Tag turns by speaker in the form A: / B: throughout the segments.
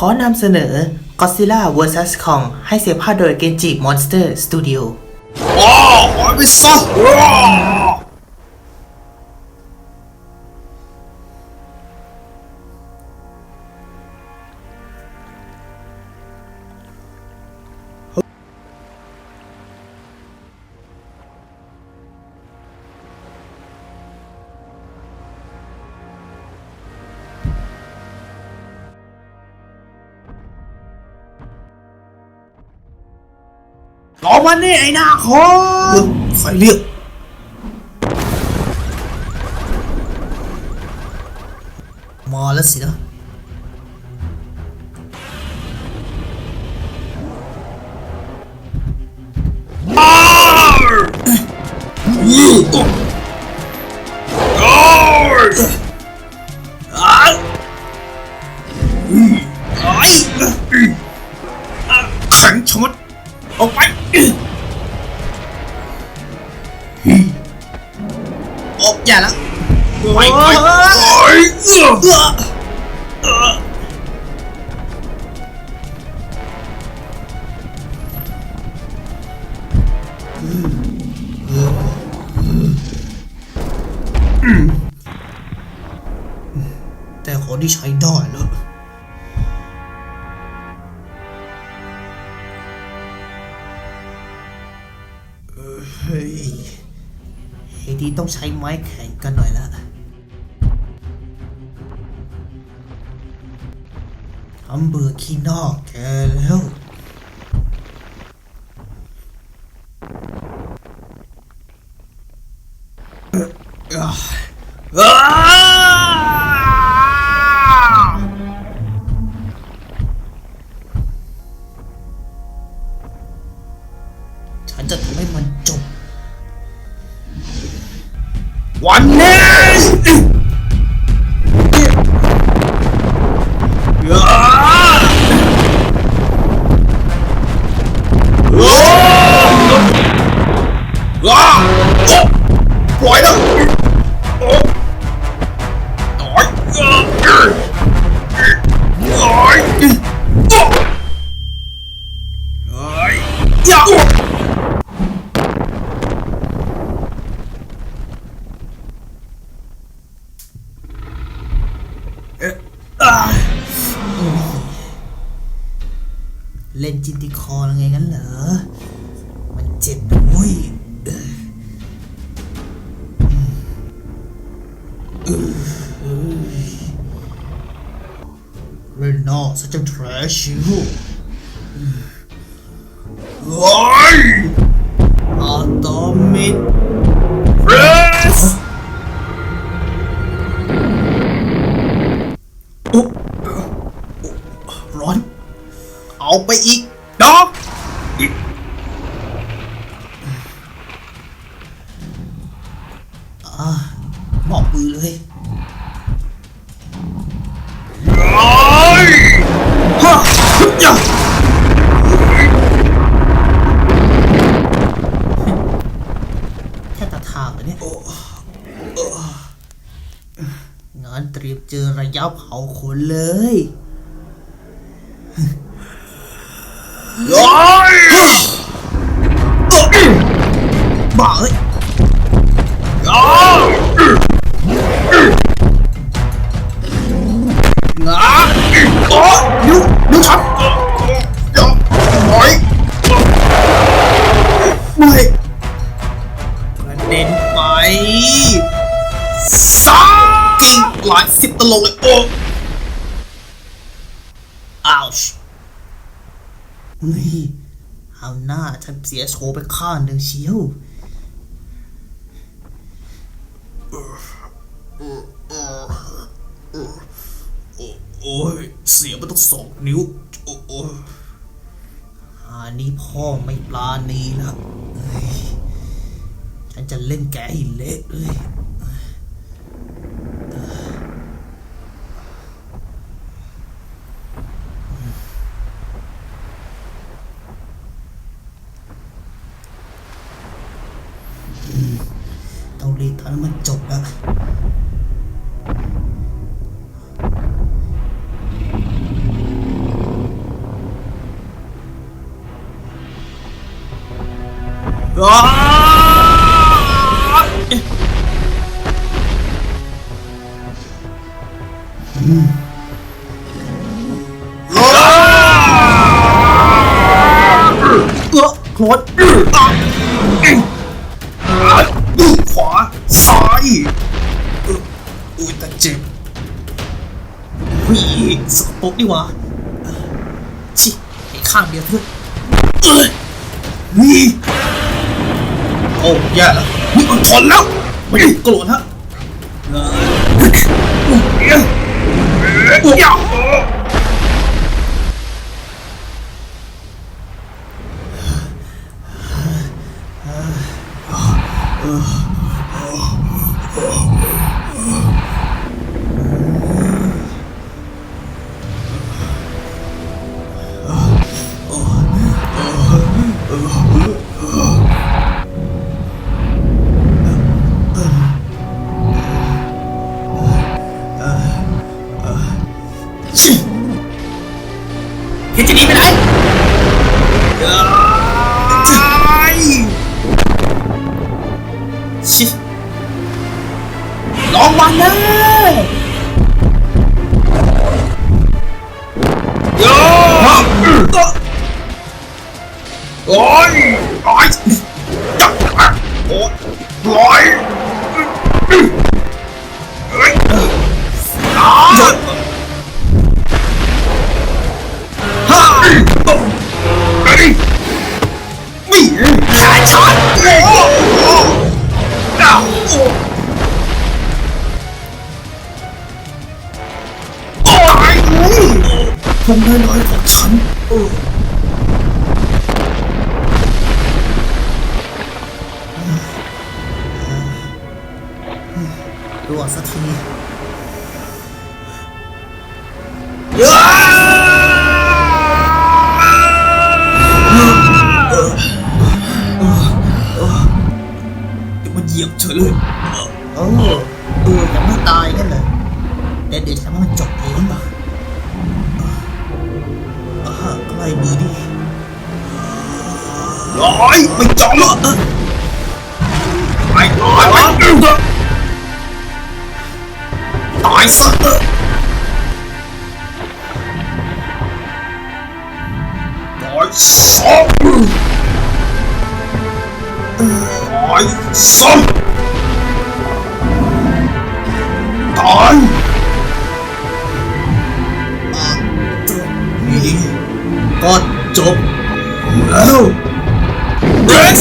A: ขอนำเสนอ Godzilla vs Kong ให้เสียภาพโดย Genji Monster Studio
B: ว้าวหายไปซะ ว้าว
A: ต่อมานี่ไอ้หน้าค แต่ของที่ใช้ได้แล้วเฮ้ยเฮดีต้องใช้ไม้แข็งกันหน่อยละทำเบื่อขี้นอกแกแล้ว
B: อ้
A: เล่นจินติคอร์ไงงั้นเหรอ มันเจ็บนะเว้ยเออเอล่นนอกซะจนแทรชิว
B: โอ้ย
A: อาตอมิด
B: เอา
A: ไปอีก
B: ดอกอีก
A: หมอบปือเลย
B: โอ๊ยฮะอย่า
A: แค่ตาทางเลยเนี่ยงานเตรียมเจอระยะเผาขนเลย
B: โอ๊ยโอ๊ย
A: บ้าเอ้ย
B: อ้า
A: เฮ้ยเอาหน้าฉันเสียโชว์ไปข้างหนึ่งเชียว
B: โอ้ยเสียไปตั้งสองนิ้ว โอ้ย
A: อันนี้พ่อไม่ปลาณีแล้วฉันจะเล่นแกให้เละเลย เออโคตร
B: ขวาซ้ายอุ้ยแต่เจ็บ
A: ผู้หญิงสกปรกดีหว่าชิไอ้ข้างเดียวเพื่อน
B: เอ้ยนี่ อ้แย่แล้วนี่มันทนแล้วไม่
A: โกรธฮะ
B: เอ้ยเอ้
A: ลองวันนะ
B: โย่โอ้ยโอ้ยจับโอ้ย พงน้อยๆของฉันเออ
A: รั่วสักที
B: มันเหยียบเธอเลย
A: โอ้เออยังไม่ตายกันเลยแต่เดี๋ยวทำให้มันจบเองป่ะ ใกล้มือดิ
B: ร้อยไม่จอมแล้วไปตายไปตายซะตายซะตายซะต
A: ก็จบ
B: แล้ว Rex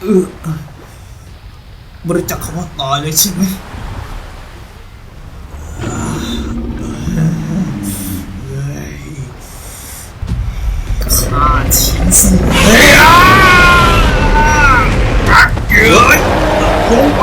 A: เออ
B: บริจาคคำว่าตายเลยใช่ไหม
A: ฆ่าทิ้งซะ
B: เฮ้ยอะเกิดลงไป